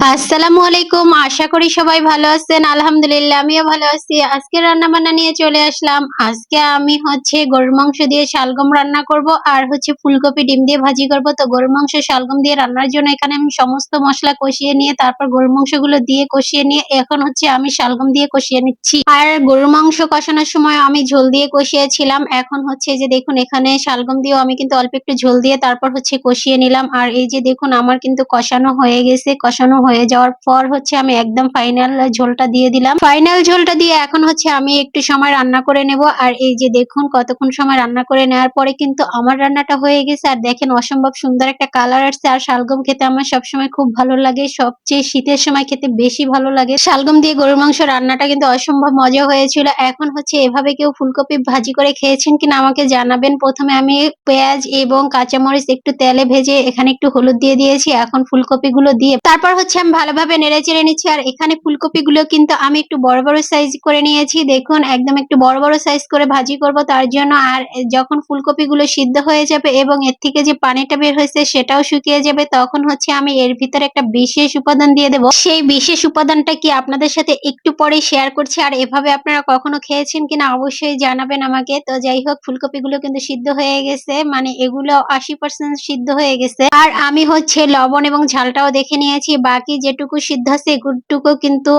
আসসালামু আলাইকুম, আশা করি সবাই ভালো আছেন। আলহামদুলিল্লাহ, আমিও ভালো আছি। আজকে রান্না বান্না নিয়ে চলে আসলাম। আজকে আমি হচ্ছে গরুর মাংস দিয়ে শালগম রান্না করব আর হচ্ছে ফুলকপি ডিম দিয়ে ভাজি করব। তো গরুর মাংস, শালগম দিয়ে রান্নার জন্য এখানে আমি সমস্ত মশলা কষিয়ে নিয়ে, তারপর গরুর মাংসগুলো দিয়ে কষিয়ে নিয়ে, এখন হচ্ছে আমি শালগম দিয়ে কষিয়ে নিচ্ছি। আর গরুর মাংস কষানোর সময় আমি ঝোল দিয়ে কষিয়েছিলাম। এখন হচ্ছে যে দেখুন, এখানে শালগম দিয়েও আমি কিন্তু অল্প একটু ঝোল দিয়ে তারপর হচ্ছে কষিয়ে নিলাম। আর এই যে দেখুন, আমার কিন্তু কষানো হয়ে গেছে, কষানো হয়ে যাওয়ার পর হচ্ছে আমি একদম ফাইনাল ঝোলটা দিয়ে দিলাম। ফাইনাল ঝোলটা দিয়ে এখন হচ্ছে আমি একটু সময় রান্না করে নেব। আর এই যে দেখুন কতক্ষণ সময় রান্না করে নেওয়ার পরে কিন্তু আমার রান্নাটা হয়ে গেছে। আর দেখেন অসম্ভব সুন্দর একটা কালার আসছে। আর শালগম খেতে আমার সবসময় খুব ভালো লাগে। সবচেয়ে শীতের সময় খেতে বেশি ভালো লাগে। শালগম দিয়ে গরুর মাংস রান্নাটা কিন্তু অসম্ভব মজা হয়েছিল। এখন হচ্ছে এভাবে কেউ ফুলকপি ভাজি করে খেয়েছেন কিনা আমাকে জানাবেন। প্রথমে আমি পেঁয়াজ এবং কাঁচামরিচ একটু তেলে ভেজে এখানে একটু হলুদ দিয়ে দিয়েছি। এখন ফুলকপি গুলো দিয়ে তারপর হচ্ছে আমি ভালোভাবে নেড়ে চেড়ে নিচ্ছি, আর এখানে ফুলকপি গুলো কিন্তু আমি একটু বড় বড় সাইজ করে নিয়েছি। দেখুন, একদম একটু বড় বড় সাইজ করে ভাজি করব তার জন্য। আর যখন ফুলকপি গুলো সিদ্ধ হয়ে যাবে এবং এর থেকে যে পানিটা বের হয়েছে সেটাও শুকিয়ে যাবে, তখন হচ্ছে আমি এর ভিতরে একটা বিশেষ উপাদান দিয়ে দেবো। সেই বিশেষ উপাদানটা কি আপনাদের সাথে একটু পরে শেয়ার করছি, আর এভাবে আপনারা কখনো খেয়েছেন কিনা অবশ্যই জানাবেন আমাকে। তো যাই হোক ফুলকপি গুলো কিন্তু সিদ্ধ হয়ে গেছে মানে এগুলো আশি পার্সেন্ট সিদ্ধ হয়ে গেছে। আর আমি হচ্ছে লবণ এবং ঝালটাও দেখে নিয়েছি, বাকি যেটুকু সিদ্ধ আছে এগুটুকু কিন্তু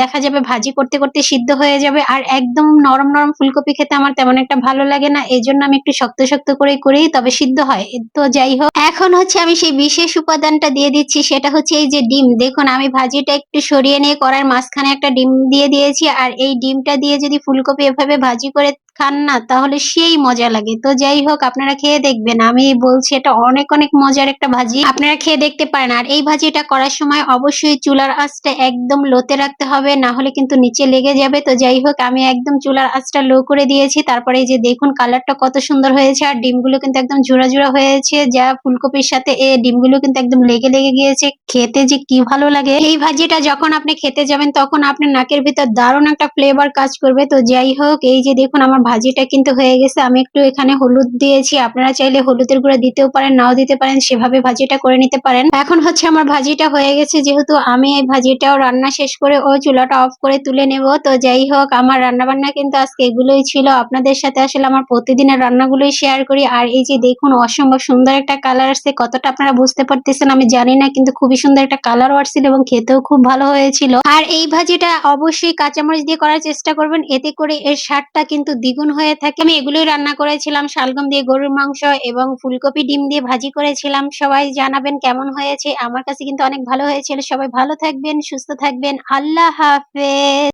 দেখা যাবে ভাজি করতে করতে সিদ্ধ হয়ে যাবে। আর একদম নরম নরম ফুলকপি খেতে আমার তেমন একটা ভালো লাগে না এই জন্য আমি একটু শক্ত শক্ত করে করি তবে সিদ্ধ হয়। তো যাই হোক, এখন হচ্ছে আমি সেই বিশেষ উপাদানটা দিয়ে দিচ্ছি, সেটা হচ্ছে এই যে ডিম। দেখুন, আমি ভাজিটা একটু সরিয়ে নিয়ে করার মাঝখানে একটা ডিম দিয়ে দিয়েছি, আর এই ডিমটা দিয়ে যদি ফুলকপি এভাবে ভাজি করে খান না, তাহলে সেই মজা লাগে। তো যাই হোক, আপনারা খেয়ে দেখবেন। আমি বলছি, এটা অনেক অনেক মজার একটা ভাজি। আপনারা খেয়ে দেখতে পারেন। আর এই ভাজিটা করার সময় অবশ্যই চুলার আঁচটা একদম লোতে রাখতে হবে, না হলে কিন্তু নিচে লেগে যাবে। তো যাই হোক, আমি একদম চুলার আঁচটা লো করে দিয়েছি। তারপরে এই যে দেখুন, কালারটা কত সুন্দর হয়েছে। আর ডিমগুলো কিন্তু একদম জোড়া জোড়া হয়েছে। যা ফুলকপির সাথে এই ডিমগুলো কিন্তু একদম লেগে লেগে গিয়েছে। খেতে যে কি ভালো লাগে। এই ভাজিটা যখন আপনি খেতে যাবেন, তখন আপনার নাকের ভিতর দারুণ একটা ফ্লেভার কাজ করবে। তো যাই হোক, এই যে দেখুন, আমার ভাজিটা কিন্তু হয়ে গেছে। আমি একটু এখানে হলুদ দিয়েছি। আপনারা চাইলে হলুদের গুঁড়া দিতেও পারেন, নাও দিতে পারেন, সেভাবে ভাজিটা করে নিতে পারেন। এখন হচ্ছে আমার ভাজিটা হয়ে গেছে। যেহেতু আমি এই ভাজিটাও রান্না শেষ করে ও চুলাটা অফ করে তুলে নেব। তো যাই হোক, আমার রান্না বান্না কিন্তু আজকে এগুলোই ছিল। আপনাদের সাথে আসলে আমার প্রতিদিনের রান্নাগুলোই শেয়ার করি। আর এই যে দেখুন, অসম্ভব সুন্দর একটা কালার আসছে। কতটা আপনারা বুঝতে পারতেছেন আমি জানি না, কিন্তু খুবই সুন্দর একটা কালারও আসছিল এবং খেতেও খুব ভালো হয়েছিল। আর এই ভাজিটা অবশ্যই কাঁচামরিচ দিয়ে করার চেষ্টা করবেন। এতে করে এর স্বাদটা কিন্তু দ্বিগুণ হয়ে থাকে। আমি এগুলোই রান্না করেছিলাম। শালগম দিয়ে গরুর মাংস এবং ফুলকপি, ডিম দিয়ে ভাজি করেছিলাম। সবাই জানাবেন কেমন হয়েছে। আমার কাছে কিন্তু অনেক ভালো হয়েছিল। সবাই ভালো থাকবেন, সুস্থ থাকবেন। আল্লাহ হাফেজ।